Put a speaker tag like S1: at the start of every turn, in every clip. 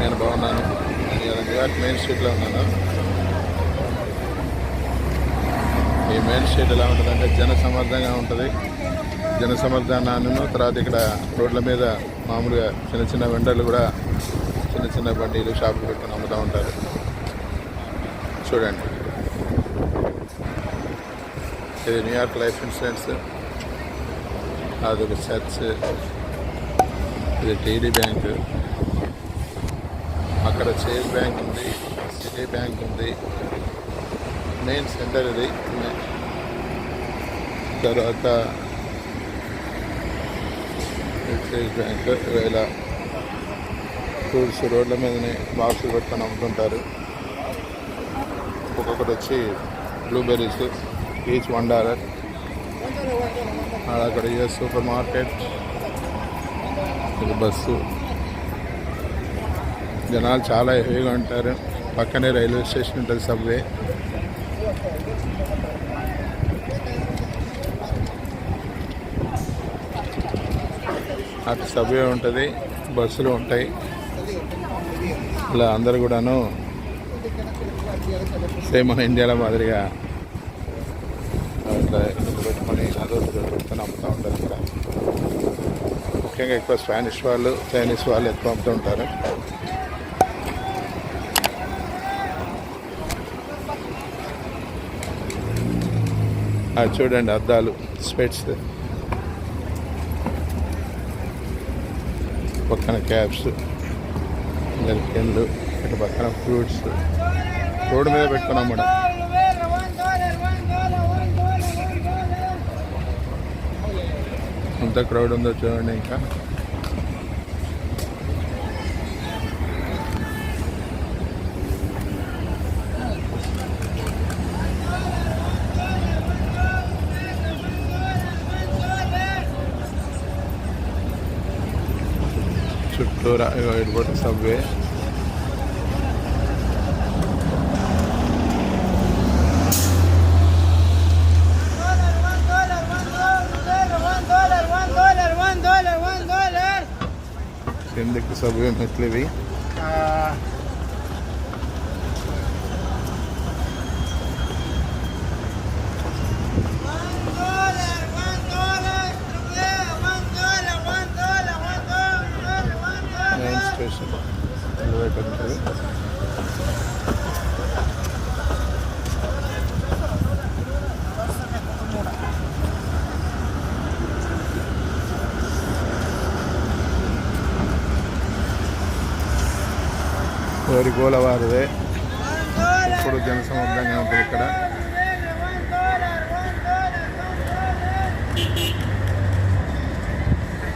S1: నేను బాగున్నాను. New New York main స్ట్రీట్లో ఉన్నాను. ఈ మెయిన్ స్ట్రీట్ ఎలా ఉంటుందంటే జనసమర్థంగా ఉంటుంది. జన తర్వాత ఇక్కడ రోడ్ల మీద మామూలుగా చిన్న చిన్న వెండర్లు కూడా చిన్న చిన్న బండిలు షాపులు పెట్టుకుని అమ్ముతూ ఉంటారు. చూడండి. ఇది న్యూయార్క్ లైఫ్ ఇన్సూరెన్స్ అదొక చర్చ్ ఇది టీడీ బ్యాంకు అక్కడ చేజ్ బ్యాంక్ ఉంది సిటీ బ్యాంక్ ఉంది మెయిన్ సెంటర్ ఇది. తర్వాత స్టేట్ బ్యాంక్ ఇలా ఫ్రూట్స్ రోడ్ల మీదనే బాక్సులు పెట్టుకొని అమ్ముతుంటారు. ఒక్కొక్కటి వచ్చి బ్లూబెర్రీస్ ఈచ్ వన్ డాలర్ అక్కడ యుఎస్ సూపర్ మార్కెట్ ఇది బస్సు. జనాలు చాలా హెవీగా ఉంటారు. పక్కనే రైల్వే స్టేషన్ ఉంటుంది సబ్వే. అటు సబ్వే ఉంటుంది బస్సులు ఉంటాయి. ఇలా అందరు కూడాను సేమ్ మన ఇండియాలో మాదిరిగా అట్లా పెట్టుకొని అదొకటి అమ్ముతూ ఉంటారు ఇక్కడ ముఖ్యంగా ఎక్కువ స్పానిష్ వాళ్ళు చైనీస్ వాళ్ళు ఎక్కువ అమ్ముతూ ఉంటారు. అది చూడండి అద్దాలు స్పెట్స్. పక్కన క్యాప్స్ పెన్లు ఇటు పక్కన ఫ్రూట్స్. రోడ్డు మీద పెట్టుకున్నాం మేడం ఎంత క్రౌడ్ ఉందో చూడండి ఇంకా. చుట్టూరా ఇటు సబ్వే కిందకి సబ్వే మెట్లు ఇవి మెయిన్ స్టేషన్ ఎలివేటర్ ఉంటుంది ఎవరి గోల ఇప్పుడు జనసమర్థంగా ఉంటుంది ఇక్కడ.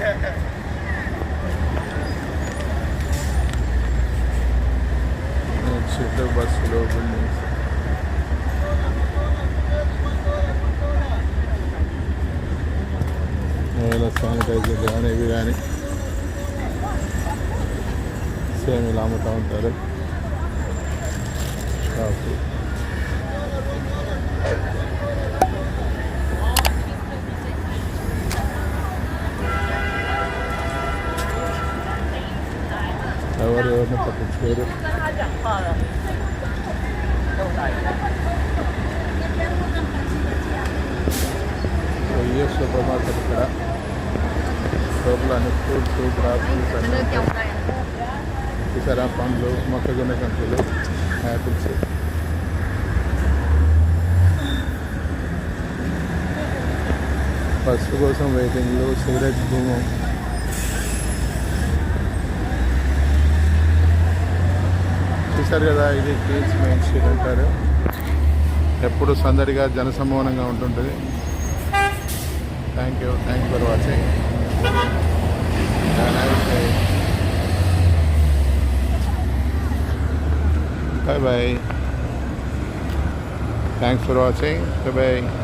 S1: Yeah. బస్సులు బిల్డింగ్స్ ఏమైనా శానిటైజర్ కానీ ఇవి కానీ సేమ్ ఇలా అమ్ముతూ ఉంటారు షాపు ఎవరు ఎవరిని పట్టించుకోరు ఏ మార్కెట్ ఇక్కడ లోపల అన్ని ఫ్రూట్స్ గ్రాసరీస్ అన్నీ ఉంటాయి. పండ్లు మొక్కజొన్న కంకులు యాపిల్స్ బస్సు కోసం వెయిటింగ్లు సిగరెట్ ధూమం చూసారు కదా ఇది బీచ్ మెయిన్ స్ట్రీట్ అంటారు ఎప్పుడు సందడిగా జనసమూహనంగా ఉంటుంటుంది Thank you. Thank you for watching. Bye bye. Thanks for watching. Bye bye.